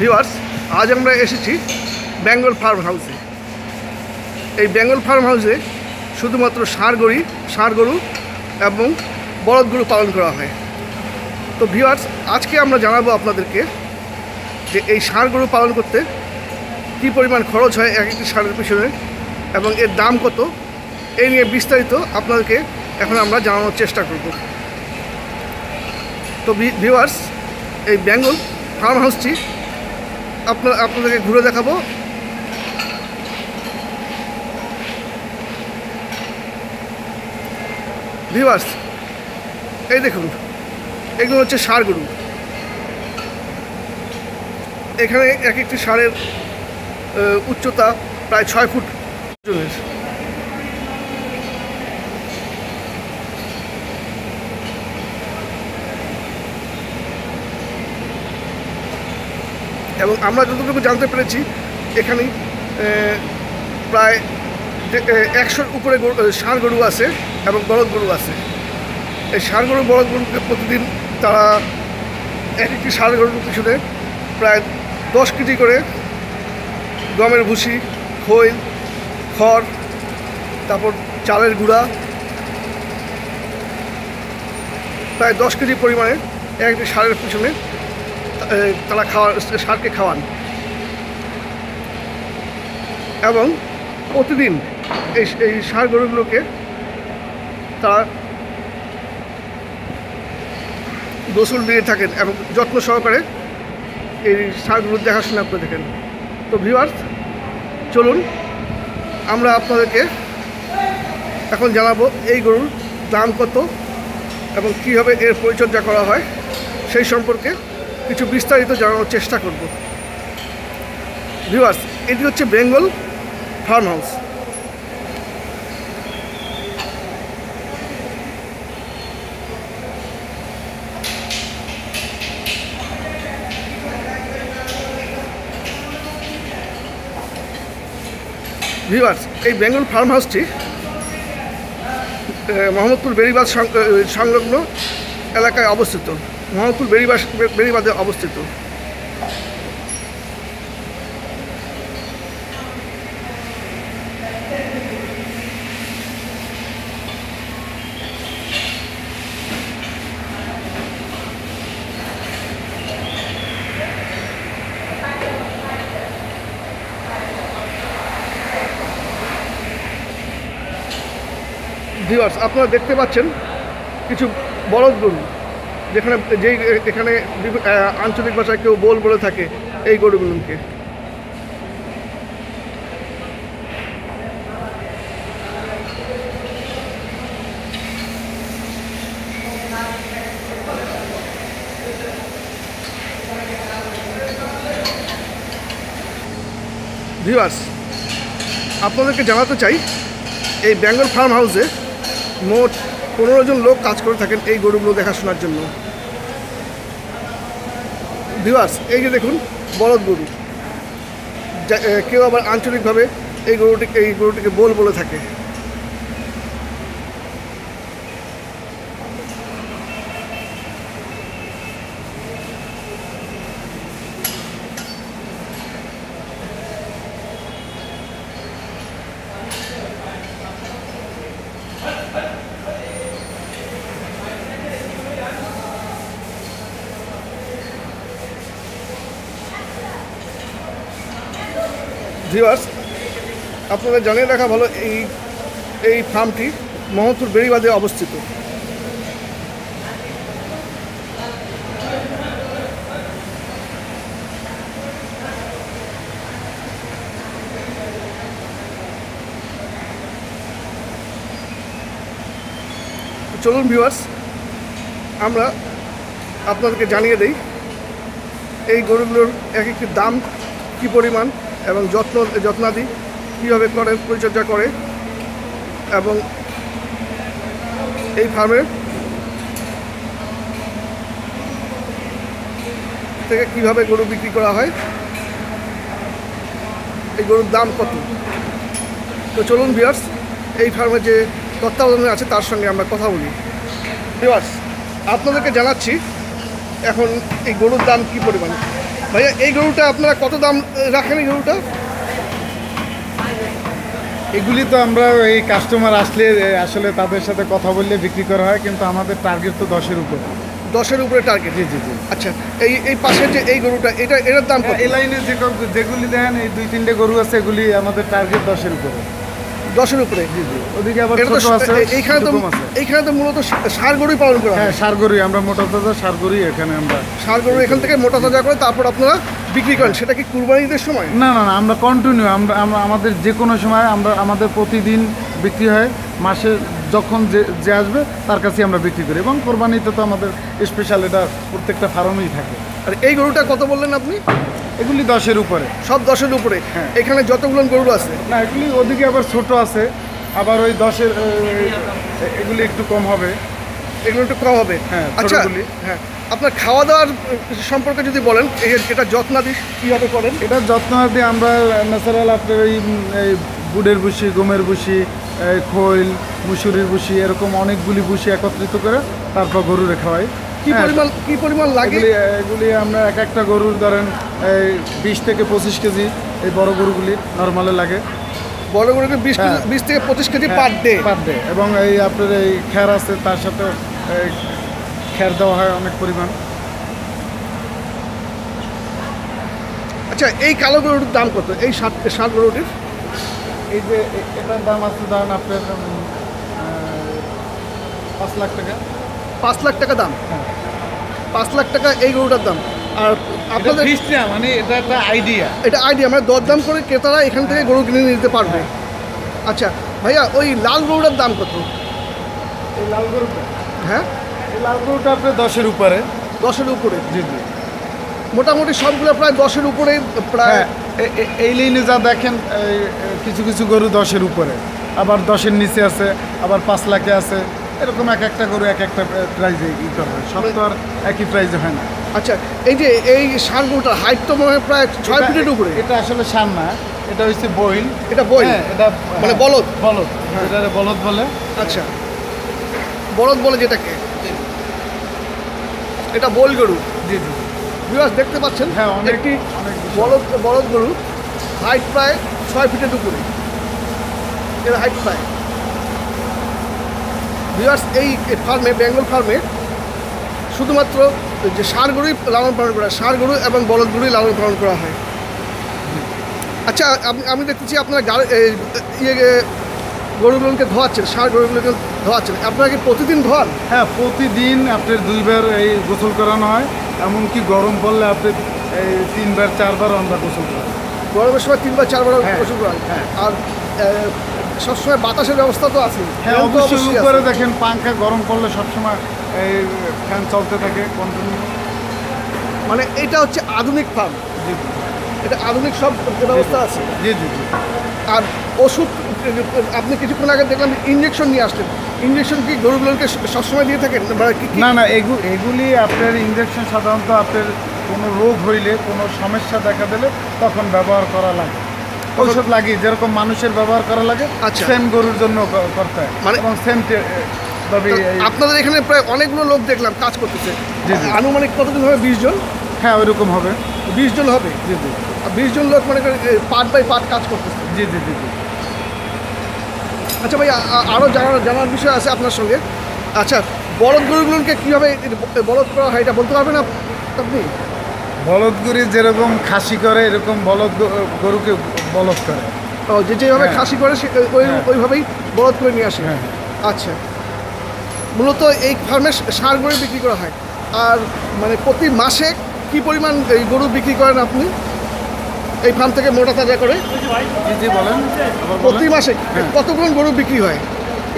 Viewers, আজ আমরা এসেছি বেঙ্গল ফার্ম হাউসে এই বেঙ্গল ফার্ম হাউসে শুধুমাত্র ষাঁড় গড়ি ষাঁড় গরু এবং বলদ গরু পালন করা হয়। তো ভিউয়ার্স, আজকে আমরা জানাব আপনাদেরকে যে এই ষাঁড় গরু পালন করতে কী পরিমাণ খরচ হয় এক একটি ষাঁড়ের পিছনে এবং এর দাম কত, এই নিয়ে বিস্তারিত আপনাদেরকে এখন আমরা জানানোর চেষ্টা করব। তো ভিউয়ার্স, এই বেঙ্গল ফার্ম হাউসটি আপনার, আপনাদেরকে ঘুরে দেখাবো ভিভার্স এই দেখুন, এগুলো হচ্ছে সার গরু এখানে এক একটি সারের উচ্চতা প্রায় ছয় ফুট ওজনের। এবং আমরা যতটুকু জানতে পেরেছি এখানে প্রায় একশোর উপরে ষাঁড় গরু আছে এবং বলদ গরু আছে। এই ষাঁড় গরু, বলদ গরুকে প্রতিদিন তারা এক একটি ষাঁড় গরুর পিছনে প্রায় দশ কেজি করে গমের ভুসি, খৈল, খড়, তারপর চালের গুঁড়া, প্রায় দশ কেজি পরিমাণে এক একটি ষাঁড়ের পিছনে তারা খাওয়া, সারকে খাওয়ান। এবং প্রতিদিন এই এই সার গরুগুলোকে তারা গোসল দিয়ে থাকেন এবং যত্ন সহকারে এই ষাঁড়গুলোর দেখাশোনা করে থাকেন। তো ভিউয়ার্স চলুন আমরা আপনাদেরকে এখন জানাব এই গরুর দাম কত এবং কীভাবে এর পরিচর্যা করা হয়, সেই সম্পর্কে কিছু বিস্তারিত জানানোর চেষ্টা করব। ভিউয়ার্স, এটি হচ্ছে বেঙ্গল ফার্ম হাউস। ভিউয়ার্স, এই বেঙ্গল ফার্ম হাউসটি মোহাম্মদপুর বেরিবাদ সংলগ্ন এলাকায় অবস্থিত। মোহাম্মদপুর বেরিবাস বেরিবাদে অবস্থিত। ভিউয়ার্স আপনারা দেখতে পাচ্ছেন কিছু বলদ গরু। যেখানে, যেই, এখানে আঞ্চলিক ভাষায় কেউ বোল বলে থাকে, এই গরুগুলোকে। ভিউয়ার্স আপনাদেরকে জানাতে চাই, এই বেঙ্গল ফার্ম হাউসে মোট পনেরো জন লোক কাজ করে থাকেন এই গরুগুলো দেখাশোনার জন্য। ভিওয়ার্স এই যে দেখুন, বলদ গরু। কেউ আবার আঞ্চলিকভাবে এই গরুটিকে এই গরুটিকে বোল বলে থাকে। ভিউয়ার্স আপনারা জানিয়ে রাখা ভালো এই এই ফার্মটি মোহাম্মদপুর বেড়িবাদে অবস্থিত। চলুন ভিউয়ার্স আমরা আপনাদেরকে জানিয়ে দেই, এই গরুগুলোর এক একটি দাম কী পরিমাণ? এবং যত্ন, যত্নাদি কীভাবে করে পরিচর্যা করে এবং এই ফার্মের থেকে কীভাবে গরু বিক্রি করা হয়, এই গরুর দাম কত? তো চলুন বিয়ার্স এই ফার্মে যে তত্ত্বাবধানে আছে তার সঙ্গে আমরা কথা বলি। বিয়ার্স আপনাদেরকে জানাচ্ছি এখন এই গরুর দাম কি পরিমাণ? ভাইয়া এই গরুটা আপনারা কত দাম রাখেন এই গরুটা? এগুলি তো আমরা এই কাস্টমার আসলে আসলে তাদের সাথে কথা বললে বিক্রি করা হয় কিন্তু আমাদের টার্গেট তো দশের উপর। দশের উপরে টার্গেট জি জি জি। আচ্ছা এই এই পাশের যে এই গরুটা এটা এটার দাম এই লাইনে যে যেগুলি দেন এই দুই তিনটে গরু আছে এগুলি আমাদের টার্গেট দশের উপরে। দশের উপরে। ওদিকে আবার ছোট আছে এইখানে তো এইখানে তো মূলত সার গরুই পালন করা হ্যাঁ। হয় সার গরুই আমরা মোটা তাজা সার গরুই এখানে আমরা সার গরু এখান থেকে মোটা তাজা করে তারপর আপনারা বিক্রি করেন। সেটা কি কুরবানি ঈদের সময়? না না না আমরা কন্টিনিউ আমরা আমরা আমাদের যে কোনো সময় আমরা আমাদের প্রতিদিন বিক্রি হয়। মাসে যখন যে যে আসবে তার কাছেই আমরা বিক্রি করি। এবং কোরবানিতে তো আমাদের স্পেশাল এটা প্রত্যেকটা ফার্মেই থাকে। আর এই গরুটা কত বললেন আপনি? এগুলি দশের উপরে। সব দশের উপরে? হ্যাঁ। এখানে যতগুলো গরু আছে? না এগুলি ওদিকে আবার ছোট আছে আবার ওই দশের এগুলি একটু কম হবে। এগুলো একটু কম হবে? হ্যাঁ, আচ্ছা হ্যাঁ। আপনার খাওয়া দাওয়ার সম্পর্কে যদি বলেন এটা যত্নাদি কীভাবে করেন? এটা যত্ন দিয়ে আমরা ন্যাচারাল আপনার ওই এই বুডের ভুসি গমের ভুসি খৈল মুসুরির ভুসি এরকম অনেকগুলি ভুসি একত্রিত করে তারপর গরুরে খাওয়াই। কি হ্যাঁ, পরিমাণ কি পরিমাণ লাগে? এগুলি আমরা এক একটা গরুর ধরেন এই বিশ থেকে পঁচিশ কেজি এই বড় গরুগুলি নর্মালে লাগে। বড় গরুকে বিশ হ্যাঁ। বিশ থেকে পঁচিশ KG per day. Per day. এবং এই আপনার এই খ্যার আছে তার সাথে খ্যার দেওয়া হয় অনেক পরিমাণ। আচ্ছা এই কালো গরুর দাম কত? এই ষাট ষাট গরুটির? এই যে এটার দাম আছে ধরেন আপনার পাঁচ লাখ টাকা। পাঁচ লাখ টাকা দাম। হ্যাঁ। পাঁচ লাখ টাকা এই গরুটার দাম। আর আপনাদের মানে এটা একটা আইডিয়া এটা আইডিয়া মানে দরদাম করে ক্রেতারা এখান থেকে গরু কিনে নিতে পারবে। আচ্ছা ভাইয়া ওই লাল গরুটার দাম কত? এই লাল গরুটা? হ্যাঁ? এই লাল গরুটা আপনার দশের উপরে। দশের উপরে? জি জি। মোটামুটি সবগুলো প্রায় দশের উপরে প্রায় হ্যাঁ এই লাইনে যা দেখেন কিছু কিছু গরু দশের উপরে। আবার দশের নিচে আছে আবার পাঁচ লাখে আছে। এরকম এক একটা গরু এক একটা প্রাইজে ই করবে। সব তো আর একই প্রাইজে হয় না। আচ্ছা এই যে এই গরুটার হাইট তো মনে হয় প্রায় ছয় ফিটের উপরে? এটা আসলে সার না এটা হচ্ছে বইল। এটা বই হ্যাঁ, এটা মানে হ্যাঁ, বলদ? বলদ। এটা বলদ বলে। আচ্ছা। বলদ বলে যেটাকে? এটা বল গরু? জি জি। বিবাস দেখতে পাচ্ছেন? হ্যাঁ, অনেক- একটি অনেক বলদ বলদ গরু হাইট প্রায় ছয় ফিটের উপরে। এর হাইট প্রায়। বিবাস এই ফার্মে বেঙ্গল ফার্মে শুধুমাত্র যে সার গরুই লালন পালন করা হয় সার গরু এবং বলদ গরুই লালন পালন করা হয়। আচ্ছা আমি আমি দেখতেছি আপনার ইয়ে গরুগুলোকে ধোয়াচ্ছেন সার গরুগুলোকে ধোয়াচ্ছেন। আপনারা কি প্রতিদিন ধোয়ান? হ্যাঁ প্রতিদিন আপনার দুইবার এই গোসল করানো হয় এমনকি গরম পড়লে আপনি এই তিনবার চারবার আমরা গোসল করাই। গরমের সময় তিনবার চারবার হ্যাঁ, ওষুধ করান। হ্যাঁ। আর সবসময় বাতাসের ব্যবস্থা তো আছে হ্যাঁ অবশ্যই উপরে দেখেন পাঙ্খা গরম করলে সবসময় এই ফ্যান চলতে থাকে কন্টিনিউ মানে এটা হচ্ছে আধুনিক ফার্ম জি এটা আধুনিক সব ব্যবস্থা আছে। জি জি জি। আর ওষুধ আপনি কিছুক্ষণ আগে দেখলাম ইঞ্জেকশন নিয়ে আসলেন। ইঞ্জেকশন কি গরুগুলোকে সবসময় দিয়ে থাকেন? না না এগু- এগুলি আপনার ইঞ্জেকশন সাধারণত আপনার কোনো রোগ হইলে কোনো সমস্যা দেখা দিলে তখন ব্যবহার করা লাগে। ঔষধ লাগে যেরকম মানুষের ব্যবহার করা লাগে আচ্ছা। সেম গরুর জন্য করতে হয়। মানে- এবং সেম ভাবে আপনাদের এখানে প্রায় অনেকগুলো লোক দেখলাম কাজ করতেছে। জি, জি। আনুমানিক কতজন হবে? বিশ জন? হ্যাঁ ওইরকম হবে। বিশ জন হবে? জি জি। আর বিশ জন লোক মানে পার্ট বাই পার্ট কাজ করতেছে। জি জি জি জি। আচ্ছা ভাই আরও জানার জানার বিষয় আছে আপনার সঙ্গে। আচ্ছা বলদ গরুগুলোকে কীভাবে বলদ করা হয় এটা বলতে পারবেন আপ- আপনি? বলদ গরু যেরকম খাসি করে এরকম বলদ গরুকে বলদ করে। ও, যে যেভাবে হ্যাঁ। খাসি করে সে ওই হ্যাঁ। ওইভাবেই বলদ করে নিয়ে আসে। হ্যাঁ। আচ্ছা। মূলত এই ফার্মে সার গরু বিক্রি করা হয়। আর মানে প্রতি মাসে কি পরিমাণ এই গরু বিক্রি করেন আপনি? এই ফার্ম থেকে মোটা তাজা করে? বলেন। প্রতি মাসে। কতগুলো গরু বিক্রি হয়?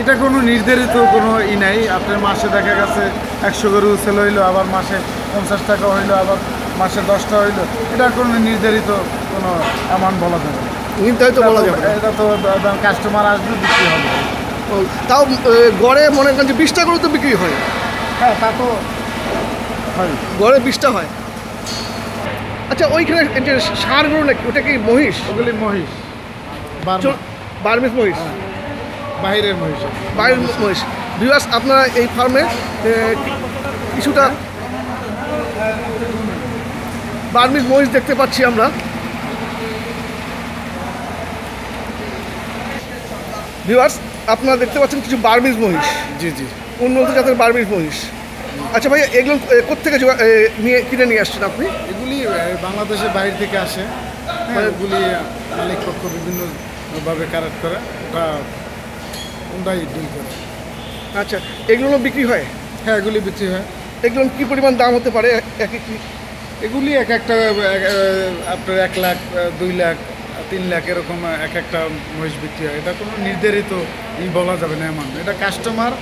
এটা কোনো নির্ধারিত কোনো ই নাই। আপনার মাসে দেখা গেছে একশো গরু সেল হইল আবার মাসে পঞ্চাশ টাকা হইল আবার মাসে দশটা হইল। এটা কোনো নির্ধারিত কোনো অ্যামাউন্ট বলা যাবে না। নির্ধারিত বলা যাবে না। এটা তো কাস্টমার আসবে বিক্রি হবে। তাও গড়ে মনে করেন যে বিশটা গরু তো বিক্রি হয়। হ্যাঁ তা তো হয়। গড়ে বিশটা হয়। আচ্ছা ওইখানে এই যে সার নাকি ওটা কি মহিষ? ওগুলি মহিষ। বার্মিস মহিষ। বাহিরের মহিষ। বাইরের মহিষ। বিভাস আপনারা এই ফার্মে কিছুটা বার্মিস মহিষ দেখতে পাচ্ছি আমরা। ভিউয়ার্স আপনারা দেখতে পাচ্ছেন কিছু বার্মিজ মহিষ। জি জি। উন্নত জাতের বার্মিজ মহিষ। আচ্ছা ভাই এগুলো জোগা- নিয়ে কিনে নিয়ে আসছেন আপনি? এগুলি বাংলাদেশের বাইরে থেকে আসে। হ্যাঁ এগুলি মালিক পক্ষ বিভিন্নভাবে কারেক্ট করে ওটা ওটাই ডিল করে। আচ্ছা এগুলো বিক্রি হয়? হ্যাঁ এগুলি বিক্রি হয়। এগুলো কি পরিমাণ দাম হতে পারে? এক এক এগুলি এক একটা এক- আপনার এক লাখ দুই লাখ তিন লাখ এরকম এক একটা মহিষ বিক্রি হয়। এটা কোনো নির্ধারিত বলা যাবে না এমন। এটা কাস্টমার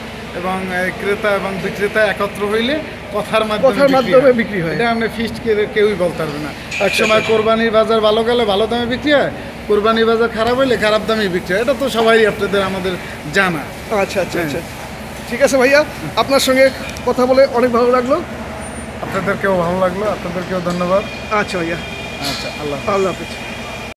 এবং ক্রেতা এবং বিক্রেতা একত্র হইলে কথার মাধ্যমে বিক্রি হয়। হয়। এটা আমরা ফিস্ট কেউই বলতে পারবে না। এক সময় কোরবানির বাজার ভালো গেলে ভালো দামে বিক্রি হয় কোরবানির বাজার খারাপ হইলে খারাপ দামে বিক্রি হয়। এটা তো সবাই আপনাদের আমাদের জানা। আচ্ছা আচ্ছা আচ্ছা। ঠিক আছে ভাইয়া আপনার সঙ্গে কথা বলে অনেক ভালো লাগল। আপনাদেরকেও ভালো লাগল আপনাদেরকেও ধন্যবাদ। আচ্ছা ভাইয়া। আচ্ছা আল্লাহ আল্লাহ হাফিজ।